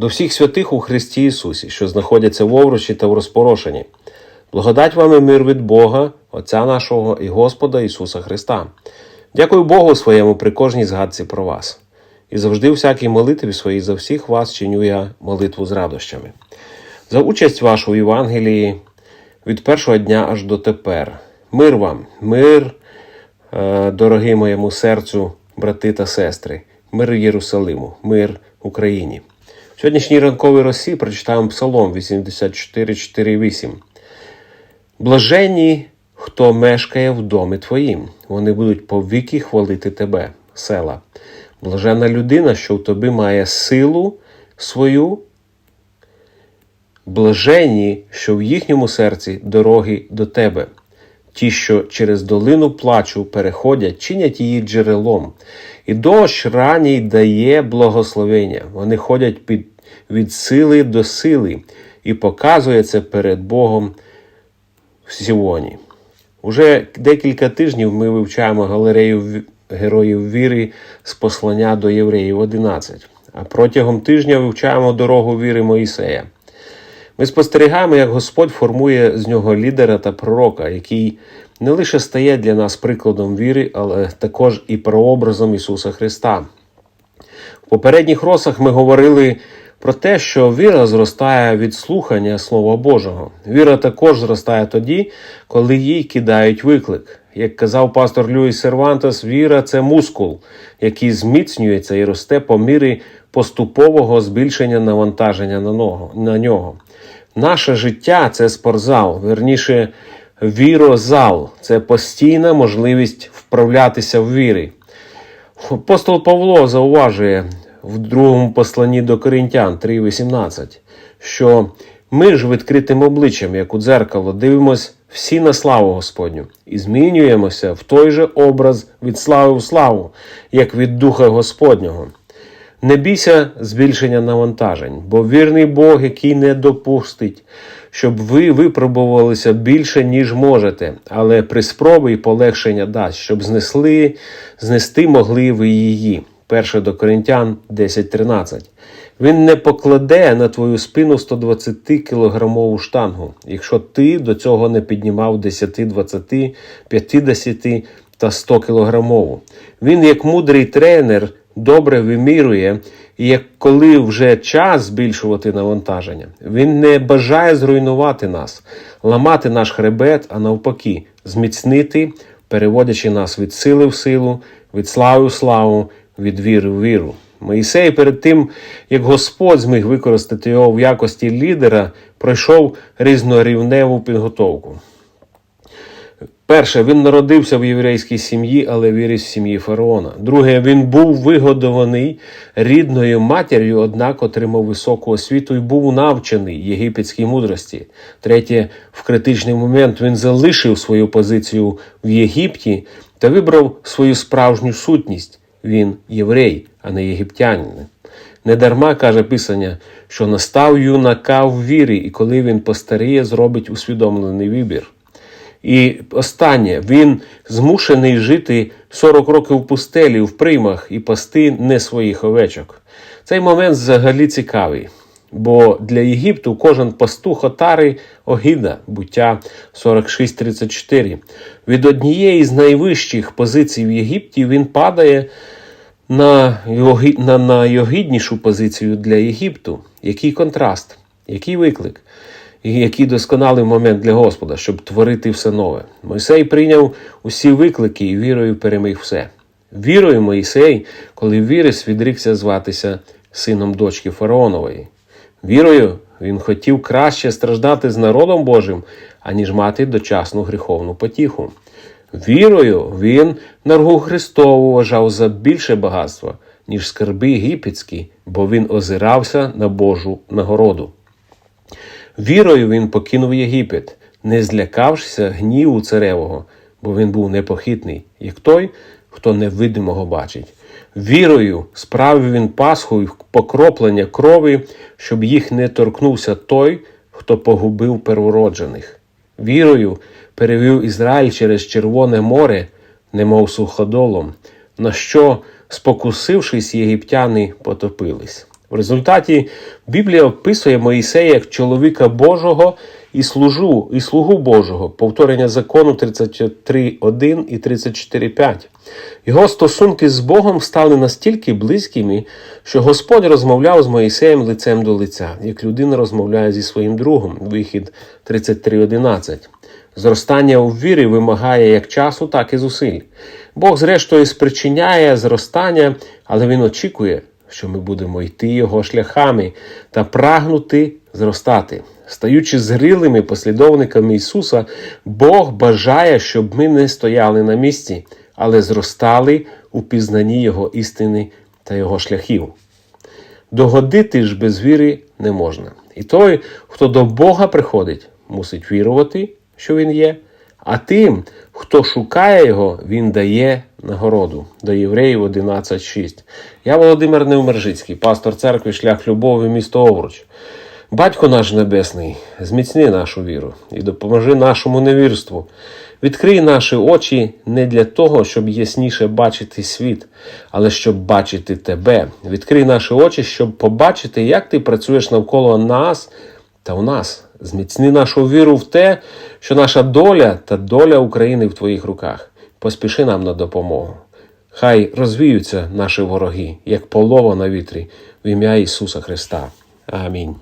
до всіх святих у Христі Ісусі, що знаходяться в овручі та в розпорошенні. Благодать вам і мир від Бога, Отця нашого і Господа Ісуса Христа. Дякую Богу своєму при кожній згадці про вас. І завжди всякій молитві своїй за всіх вас чиню я молитву з радощами. За участь вашу в Євангелії від першого дня аж до тепер. Мир вам, мир, е, дорогий моєму серцю, брати та сестри, мир Єрусалиму, мир Україні. Сьогоднішній ранковій росі прочитаємо Псалом 84,4,8. Блаженні, хто мешкає в домі твоїм, вони будуть повіки хвалити тебе, села. Блаженна людина, що в тобі має силу свою, блаженні, що в їхньому серці дороги до тебе. Ті, що через долину плачу переходять, чинять її джерелом, і дощ ранній дає благословення. Вони ходять під, від сили до сили і показує це перед Богом в Сіоні. Уже декілька тижнів ми вивчаємо галерею героїв віри з послання до євреїв 11, а протягом тижня вивчаємо дорогу віри Моїсея. Ми спостерігаємо, як Господь формує з нього лідера та пророка, який не лише стає для нас прикладом віри, але також і прообразом Ісуса Христа. В попередніх росах ми говорили про те, що віра зростає від слухання Слова Божого. Віра також зростає тоді, коли їй кидають виклик. Як казав пастор Люїс Сервантес, віра це мускул, який зміцнюється і росте по мірі поступового збільшення навантаження на нього- на нього. Наше життя це спортзал, верніше, вірозал це постійна можливість вправлятися в вірі. Апостол Павло зауважує в другому посланні до Коринтян 3.18, що ми ж відкритим обличчям, як у дзеркало, дивимось всі на славу Господню і змінюємося в той же образ від слави в славу, як від Духа Господнього. Не бійся збільшення навантажень, бо вірний Бог, який не допустить, щоб ви випробувалися більше, ніж можете, але при спробі полегшення дасть, щоб знесли, знести могли ви її. 1 до Коринтян 10.13. Він не покладе на твою спину 120-кілограмову штангу, якщо ти до цього не піднімав 10, 20, 50 та 100 кілограмову. Він, як мудрий тренер, добре вимірює, і як коли вже час збільшувати навантаження, він не бажає зруйнувати нас, ламати наш хребет, а навпаки, зміцнити, переводячи нас від сили в силу, від слави в славу, від віри в віру. Моїсей перед тим, як Господь зміг використати його в якості лідера, пройшов різнорівневу підготовку. Перше, він народився в єврейській сім'ї, але виріс в сім'ї фараона. Друге, він був вигодований рідною матір'ю, однак отримав високу освіту і був навчений єгипетській мудрості. Третє, в критичний момент він залишив свою позицію в Єгипті та вибрав свою справжню сутність. Він єврей, а не єгиптянин. Недарма каже Писання, що настав юнака в вірі, і коли він постаріє, зробить усвідомлений вибір. І останнє, він змушений жити 40 років в пустелі, в приймах і пасти не своїх овечок. Цей момент взагалі цікавий, бо для Єгипту кожен пастух отари огіда, буття 46-34. Від однієї з найвищих позицій в Єгипті він падає на, на найогіднішу позицію для Єгипту. Який контраст, який виклик, і який досконалий момент для Господа, щоб творити все нове. Мойсей прийняв усі виклики і вірою переміг все. Вірою Моїсей, коли вірис відрікся зватися сином дочки Фараонової. Вірою він хотів краще страждати з народом Божим, аніж мати дочасну гріховну потіху. Вірою він наргу Христову вважав за більше багатства, ніж скарби єгипетські, бо він озирався на Божу нагороду. Вірою він покинув Єгипет, не злякавшися гніву царевого, бо він був непохитний, як той, хто невидимого бачить. Вірою справив він Пасху й покроплення крові, щоб їх не торкнувся той, хто погубив первороджених. Вірою перевів Ізраїль через Червоне море, немов суходолом, на що, спокусившись, єгиптяни потопились. В результаті Біблія описує Моїсея як чоловіка Божого і служу, і слугу Божого, повторення закону 33.1 і 34.5. Його стосунки з Богом стали настільки близькими, що Господь розмовляв з Моїсеєм лицем до лиця, як людина розмовляє зі своїм другом. Вихід 33.11. Зростання у вірі вимагає як часу, так і зусиль. Бог, зрештою, спричиняє зростання, але Він очікує, що ми будемо йти його шляхами та прагнути зростати. Стаючи зрілими послідовниками Ісуса, Бог бажає, щоб ми не стояли на місці, але зростали у пізнанні Його істини та Його шляхів. Догодити ж без віри не можна. І той, хто до Бога приходить, мусить вірувати, що Він є, а тим, хто шукає його, він дає нагороду. До Євреїв 11.6. Я Володимир Невмержицький, пастор церкви Шлях Любові, місто Овруч. Батько наш Небесний, зміцни нашу віру і допоможи нашому невірству. Відкрий наші очі не для того, щоб ясніше бачити світ, але щоб бачити тебе. Відкрий наші очі, щоб побачити, як ти працюєш навколо нас та у нас. Зміцни нашу віру в те, що наша доля та доля України в твоїх руках. Поспіши нам на допомогу. Хай розвіються наші вороги, як полова на вітрі, в ім'я Ісуса Христа. Амінь.